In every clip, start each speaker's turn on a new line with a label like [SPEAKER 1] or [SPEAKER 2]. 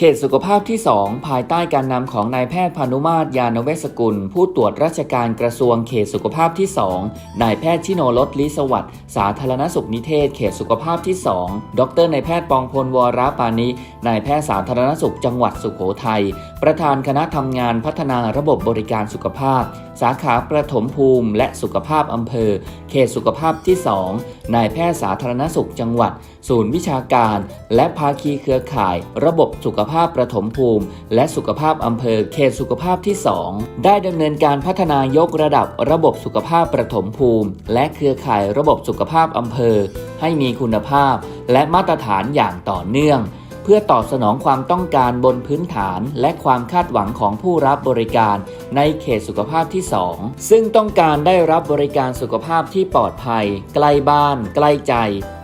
[SPEAKER 1] เขตสุขภาพที่ 2 ภายใต้การนำของนายแพทย์พานุมาตรยานเวสกุล ผู้ตรวจราชการกระทรวงเขตสุขภาพที่ 2 นายแพทย์ชิโนรสลิสวัสดิ์สาธารณสุขนิเทศ เขตสุขภาพที่ 2 ดรนายแพทย์ปองพลวรปานินายแพทย์สาธารณสุขจังหวัดสุขโขทัยประธานคณะทำงานพัฒนาระบบบริการสุขภาพ สาขาประถมภูมิ และสุขภาพอำเภอ เขตสุขภาพที่ 2 นายแพทย์สาธารณสุขจังหวัด ศูนย์วิชาการ และภาคีเครือข่าย ระบบสุขภาพประถมภูมิ และสุขภาพอำเภอ เขตสุขภาพที่ 2 ได้ดำเนินการพัฒนายกระดับระบบสุขภาพประถมภูมิ และเครือข่ายระบบสุขภาพอำเภอ ให้มีคุณภาพ และมาตรฐานอย่างต่อเนื่อง พื่อตอบสนองความต้องการบนพื้นฐาน และความคาดหวังของผู้รับบริการในเขตสุขภาพที่ 2 ซึ่งต้องการได้รับบริการสุขภาพที่ปลอดภัย ใกล้บ้าน ใกล้ใจ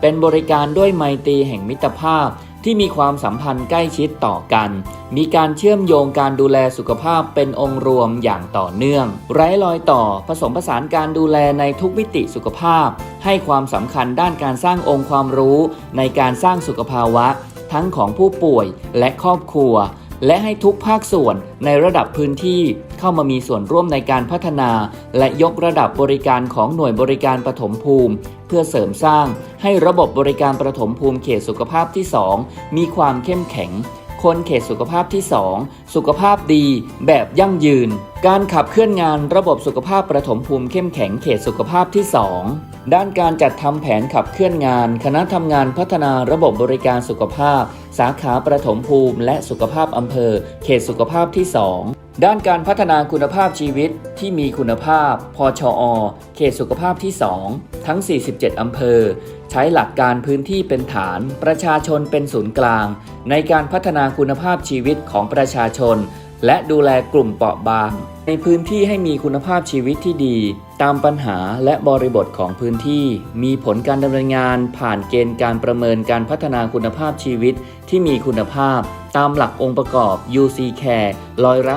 [SPEAKER 1] เป็นบริการด้วยไมตรีแห่งมิตรภาพที่มีความสัมพันธ์ใกล้ชิดต่อกัน มีการเชื่อมโยงการดูแลสุขภาพเป็นองค์รวมอย่างต่อเนื่อง ไร้รอยต่อผสมผสานการดูแลในทุกมิติสุขภาพ ให้ความสำคัญด้านการสร้างองค์ความรู้ในการสร้างสุขภาวะ ทั้งของผู้ป่วยและครอบครัว และให้ทุกภาคส่วนในระดับพื้นที่เข้ามามีส่วนร่วมในการพัฒนา และยกระดับบริการของหน่วยบริการปฐมภูมิ เพื่อเสริมสร้างให้ระบบบริการปฐมภูมิเขตสุขภาพที่ 2 มีความเข้มแข็ง คนเขตสุขภาพที่ 2 สุขภาพดีแบบยั่งยืน การขับเคลื่อนงานระบบสุขภาพประถมภูมิเข้มแข็งเขตสุขภาพที่ 2 ด้านการจัดทำแผนขับเคลื่อนงาน คณะทำงานพัฒนาระบบบริการสุขภาพ สาขาประถมภูมิ และสุขภาพอำเภอ เขตสุขภาพที่ 2 ด้านการพัฒนาคุณภาพชีวิตที่มีคุณภาพ พชอ เขตสุขภาพที่ 2 ทั้ง 47 อำเภอ ใช้หลักการพื้นที่เป็นฐาน ประชาชนเป็นศูนย์กลาง ในการพัฒนาคุณภาพชีวิตของประชาชน และดูแลกลุ่มเปราะบาง ในพื้นที่ให้มีคุณภาพชีวิตที่ดี ตามปัญหาและบริบทของพื้นที่ มีผลการดำเนินงานผ่านเกณฑ์การประเมินการพัฒนาคุณภาพชีวิตที่มีคุณภาพตามหลักองค์ประกอบ UC Care ร้อยละ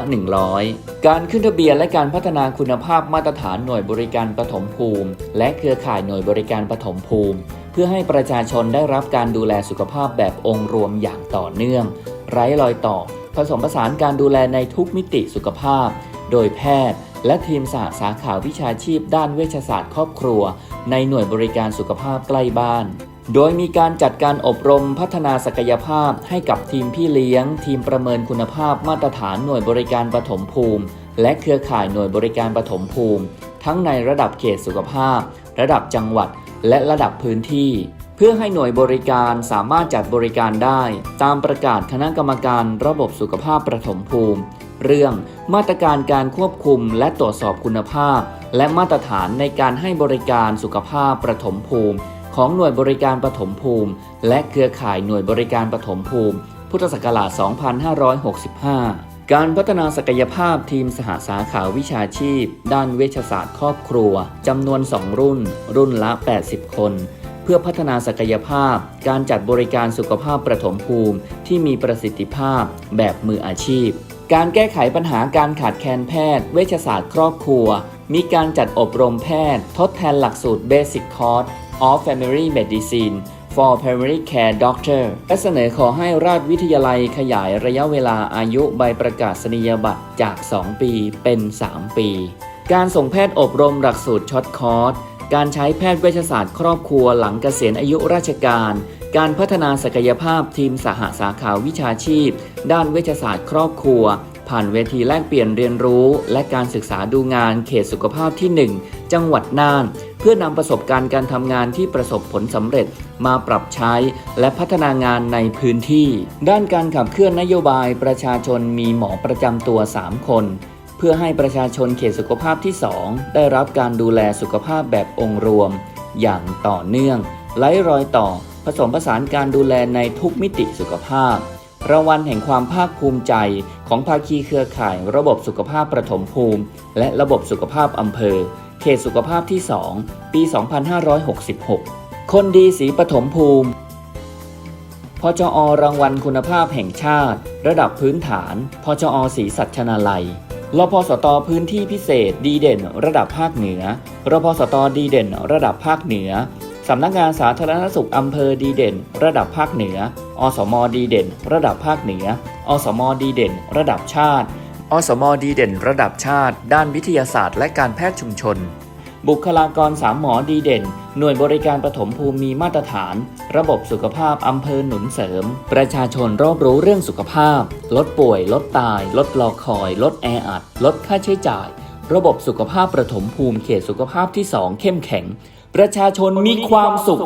[SPEAKER 1] 100 การขึ้นทะเบียนและการพัฒนาคุณภาพมาตรฐานหน่วยบริการปฐมภูมิ และเครือข่ายหน่วยบริการปฐมภูมิ เพื่อให้ประชาชนได้รับการดูแลสุขภาพแบบองค์รวมอย่างต่อเนื่อง ไร้รอยต่อ ผสมผสานการดูแลในทุกมิติสุขภาพ โดยแพทย์ และทีมสหสาขาวิชาชีพด้านเวชศาสตร์ครอบครัว ในหน่วยบริการสุขภาพใกล้บ้าน โดยมีการจัดการอบรมพัฒนาศักยภาพให้กับทีมพี่เลี้ยง ทีมประเมินคุณภาพมาตรฐานหน่วยบริการปฐมภูมิ และเครือข่ายหน่วยบริการปฐมภูมิ ทั้งในระดับเขตสุขภาพ ระดับจังหวัด และระดับพื้นที่ เพื่อให้หน่วยบริการสามารถจัดบริการได้ ตามประกาศคณะกรรมการระบบสุขภาพประถมภูมิ เรื่องมาตรการการควบคุมและตรวจสอบคุณภาพ และมาตรฐานในการให้บริการสุขภาพประถมภูมิ ของหน่วยบริการปฐมภูมิ และเครือข่ายหน่วยบริการปฐมภูมิ พุทธศักราช 2565การพัฒนาศักยภาพทีมสหสาขาวิชาชีพ ด้านเวชศาสตร์ครอบครัวจำนวน 2 รุ่น รุ่นละ 80 คน พื่อพัฒนาศักยภาพ การจัดบริการสุขภาพประถมภูมิ ที่มีประสิทธิภาพแบบมืออาชีพ การแก้ไขปัญหาการขาดแคลนแพทย์ เวชศาสตร์ครอบครัว มีการจัดอบรมแพทย์ ทดแทนหลักสูตร Basic Course of Family Medicine for Primary Care Doctor และเสนอขอให้ราชวิทยาลัยขยายระยะเวลาอายุใบประกาศนียบัตรจาก 2 ปีเป็น 3 ปี การส่งแพทย์อบรมหลักสูตรช็อตคอร์ส การใช้แพทย์เวชศาสตร์ครอบครัวหลังเกษียณอายุราชการ การพัฒนาศักยภาพทีมสหสาขาวิชาชีพ ด้านเวชศาสตร์ครอบครัว ผ่านเวทีแลกเปลี่ยนเรียนรู้ และการศึกษาดูงานเขตสุขภาพที่ 1 จังหวัดน่าน เพื่อนำประสบการณ์การทำงานที่ประสบผลสำเร็จมาปรับใช้และพัฒนางานในพื้นที่ ด้านการขับเคลื่อนนโยบายประชาชนมีหมอประจำตัว 3 คน เพื่อให้ประชาชนเขตสุขภาพที่ 2 ได้รับการดูแลสุขภาพแบบองค์รวม อย่างต่อเนื่องไร้รอยต่อผสมผสานการดูแลในทุกมิติสุขภาพ รางวัลแห่งความภาคภูมิใจของภาคีเครือข่าย ระบบสุขภาพประถมภูมิ และระบบสุขภาพอำเภอ เขตสุขภาพที่ 2 ปี 2566 คนดีสีปฐมภูมิพจอรางวัลคุณภาพแห่งชาติ ระดับพื้นฐาน พจอศรีสัชนาลัย รพสตพื้นที่พิเศษดีเด่น ระดับภาคเหนือรพสตดีเด่น ระดับภาคเหนือสำนักงานสาธารณสุขอำเภอดีเด่น ระดับภาคเหนือ อสมดีเด่น ระดับภาคเหนือ อสมดีเด่น ระดับชาติ อสมดีเด่น ระดับชาติ ด้านวิทยาศาสตร์ และการแพทย์ชุมชน บุคลากรสามหมอดีเด่น หน่วยบริการปฐมภูมิมีมาตรฐาน ระบบสุขภาพอำเภอหนุนเสริม ประชาชนรอบรู้เรื่องสุขภาพ ลดป่วย ลดตาย ลดรอคอย ลดแออัด ลดค่าใช้จ่าย ระบบสุขภาพประถมภูมิเขตสุขภาพที่ 2 เข้มแข็ง ประชาชนมีความสุข